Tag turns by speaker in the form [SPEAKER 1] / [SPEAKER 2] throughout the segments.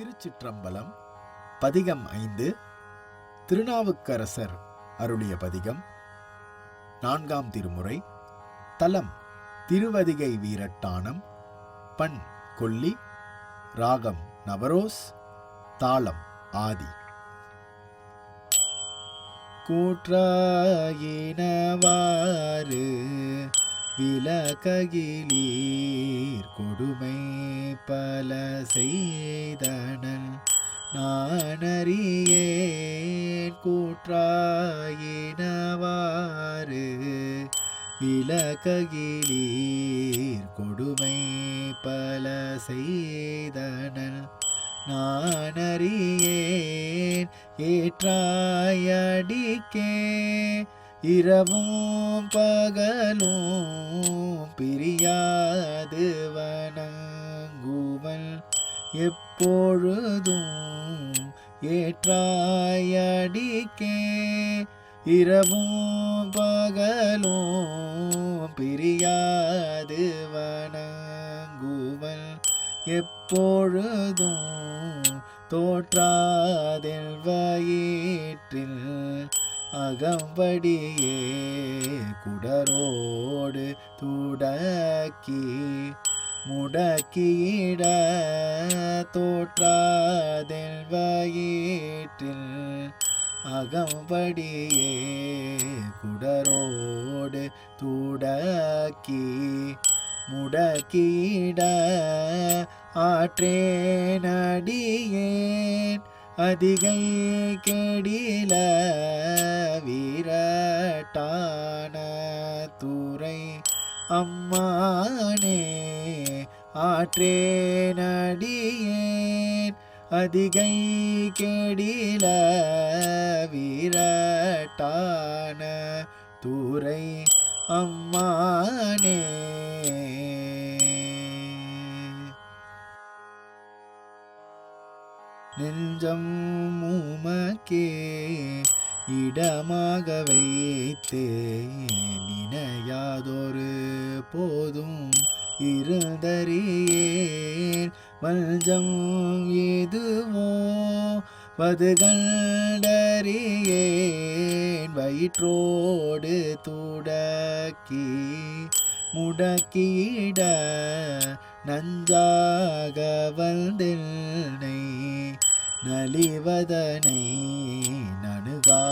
[SPEAKER 1] திருச்சிற்றம்பலம் பதிகம் ஐந்து திருநாவுக்கரசர் அருளிய பதிகம் நான்காம் திருமுறை தலம் திருவதிகை வீரட்டானம் பண் கொல்லி ராகம் நவரோஸ் தாளம் ஆதி. கூற்றாயினவாறு விலககிலீர் கொடுமை பல செய்தனன். நானறியேன் கூற்றாயினவாறு. விலககிலீர் கொடுமை பல செய்தனன். நானறியேன் ஏற்றாயடிக்கே இரவும் பகலும் பிரியாது வணங்குவன் எப்பொழுதும் ஏற்றாயடிக்கே. இரவும் பகலும் பிரியாது வணங்குவன் எப்பொழுதும் தோற்றாதெல்வயிற்றில் அகம்படியே குடரோடு துடக்கி முடக்கியிட தோற்றாதென் வயிற்றில் அகம்படியே குடரோடு துடக்கி முடக்கிட ஆற்றேனடியேன் அதிகை கெடில வீரட்டான துறை அம்மானே ஆற்றே நடியேன். அதிகை கெடில வீரட்டான துறை போதும் இருந்தறியேன். மஞ்சம் எதுவோ பதுகண்டறியேன். வயிற்றோடு துடக்கி முடக்கிட நஞ்சாக வந்தென்னை நலிவதனை நணுகா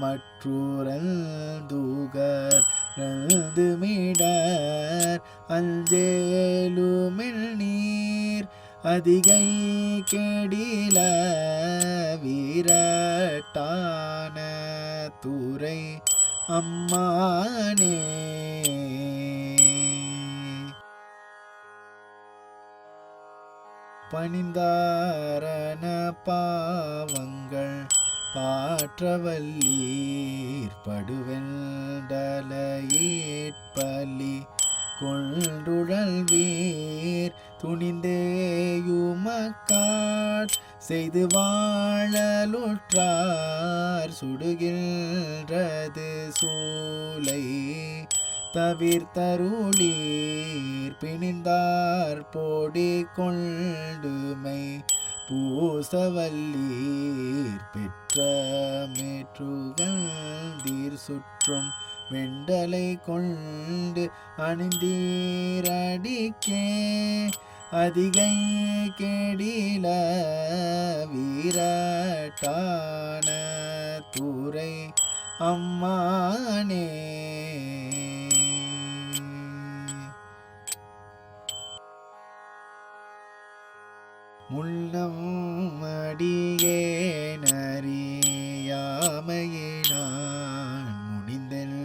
[SPEAKER 1] மற்றூரல் தூகர் நணுகாமற்றூரந்தூகர் மிடர் அஞ்சேலுமில் நீர் அதிகை கெடில. வீரட்டான துறை அம்மானே. பணிந்தாரண பாவங்கள் பாற்றவல்லீர் படுவெண்டலையேற்பலி கொண்டுழல்வீர் துணிந்தேயுமக்காட் செய்து வாழலுற்றார் சுடுகின்றது சூளை தவிர்த்தருளீர் பிணிந்தார் போடி கொண்டுமை பூசவல்லீர் பெற்ற மேற்றுகந்தீர் சுற்றும் வெண்டலை கொண்டு அணிந்தீரடிக்கே அதிகை கேடில வீரட்டான தூரை அம்மானே. முள்ளம் அடியேனறியாமையினான் முடிந்தல்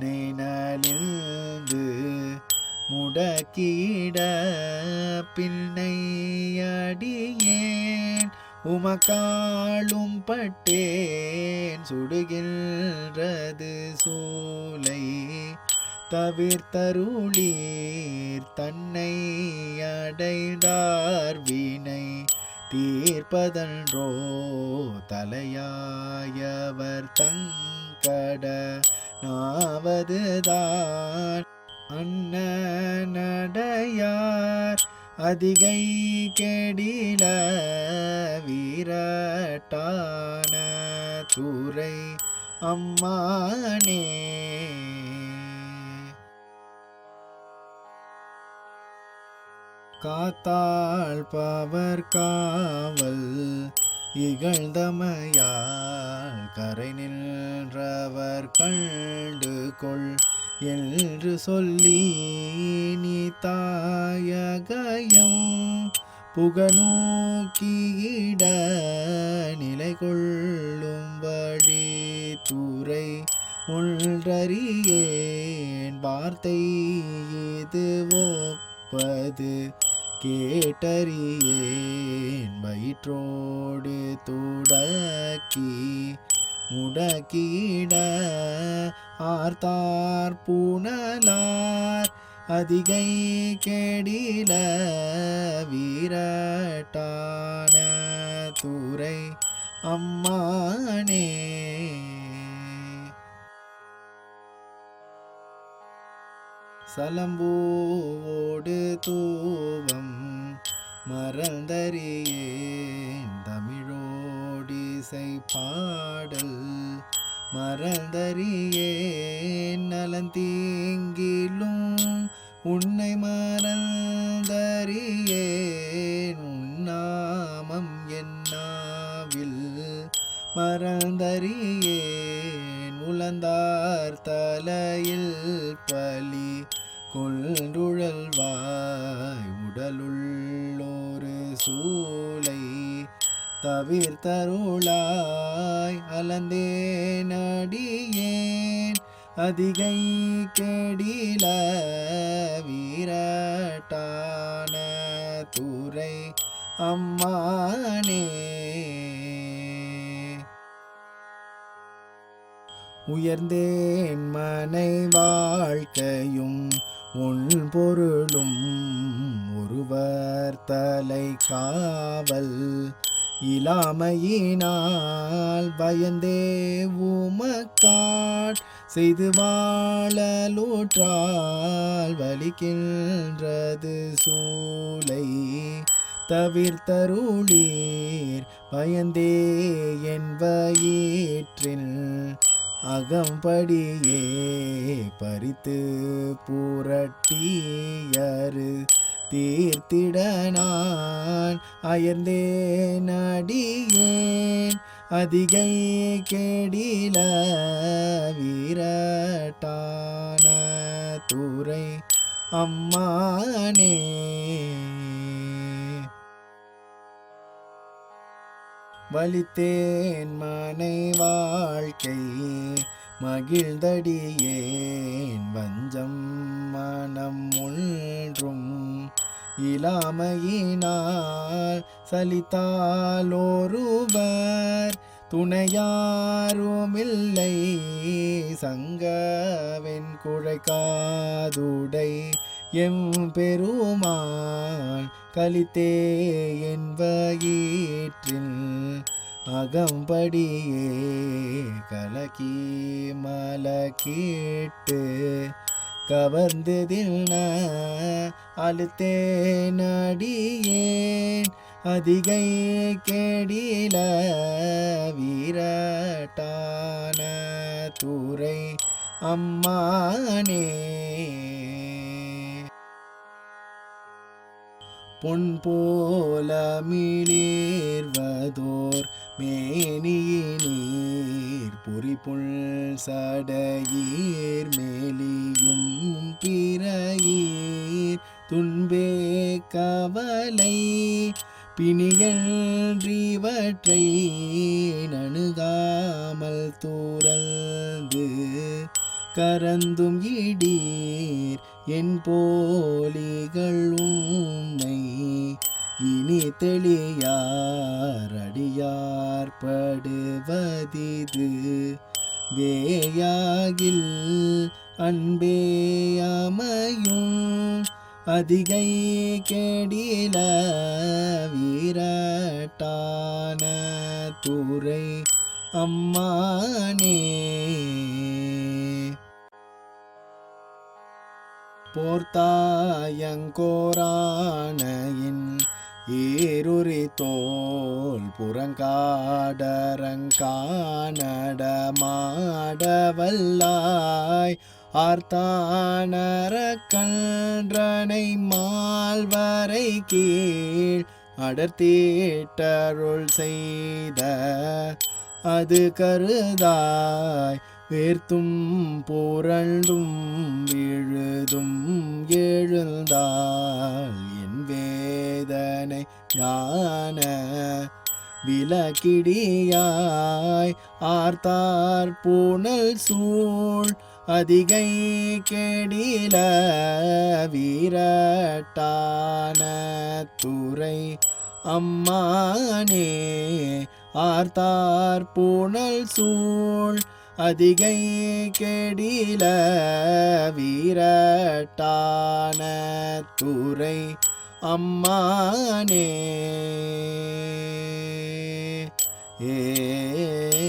[SPEAKER 1] நெய்னலிந்து முடக்கிட பின்னை அடியேன். உமக்காளும் பட்டேன் சுடுகின்றது சூலை தவிர்த்தருளீர் தன்னை அடைந்தார் வீணை தீர்ப்பதன்றோ தலையாயவர் தங்கட நாவதுதான். அண்ணனடையார் அதிகை கெடில வீரட்டான துறை அம்மானே காத்தாள் பவர் காவல் இகழ்ந்தமையால் கரை நின்றவர் கண்டு கொள் என்று சொல்லி நீ தாயகயம் புகநோக்கியிட நிலை கொள்ளும்படி துறை ஒன்றறியேன் வார்த்தை இது ஒப்பது கேட்டறியேன். வயிற்றோடு துடக்கி முடக்கிட ஆர்த்தார் புனலார். அதிகை கெடில வீரட்டான துறை அம்மானே. சலம்பூவோடு தூவம் மறந்தறியேன் தமிழோடிசை பாடல் மறந்தறியேன் நலந்தீங்கிலும் உன்னை மறந்தறியேன் உன்னாமம் என்னாவில் மறந்தறியேன் உலந்தார் தலையில் பலி. கொள்ளுழல்வாய் உடலுள் தவிர்த்தருளாய் அலந்தே நடியேன் அதிகை கெடில வீரட்டான துறை அம்மானே. உயர்ந்தேன் மனை வாழ்க்கையும் உள் பொருளும் ஒருவர் தலை காவல். இலாமையினால் பயந்தே உமக்காட் செய்து வாழலூற்றால் வலிக்கின்றது சூளை தவிர்த்தருளீர். பயந்தே என்பயிற்றில் அகம்படியே பறித்து புரட்டியரு. தீர்த்திட நான் அயர்ந்தே நடியேன் அதிகை கேடில வீரட்டான தூரை அம்மானே. வலித்தேன் மனை வாழ்க்கை மகிழ்ந்தடியேன். வஞ்சம் மனம் ஒன்றும் இலாமையினால் சலித்தாலோருவர் துணையாருமில்லை. சங்கவென் குழைக்காதுடை எம் பெருமான் கலித்தே என்பயிற்றில் அகம்படியே கலக்கி மலக்கீட்டு கவர்ந்ததில் அழுத்தேன் அடியேன் அதிகை கேடில வீரட்டான தூரை அம்மானே. பொன் போல மிளிர்வதோர் மேனியினீர் பொறிப்புள் சடையீர் மேலியும் பிறையீர் துன்பே கவலை பிணியன்றிவற்றை நணுகாமல் தூரந்து கரந்தும் இடீர் என் போலிகள் இனி தெளியார் படுவதிது வேயாகில் அன்பேயமையும் அதிகை கெடில வீரட்டான துறை அம்மானே. போர்த்தாயங்கோரானையின் ஏருரி தோல் புறங்காடரங்கானடமாடவல்லாய் ஆர்த்தானரக்கன்றனை மால்வரை கீழ் அடர்த்தீட்டருள் செய்த அது கருதாய் வேர்த்தும் புரண்டும் விழுதும் எழுந்தாள் ஞான விலக்கிடியாய் ஆர்த்தார் பூனல் சூழ் அதிகை கெடில வீரட்டான துறை அம்மானே ஆர்த்தார் பூனல் சூழ் அதிகை கெடில வீரட்டான துறை அம்மானே. ஏ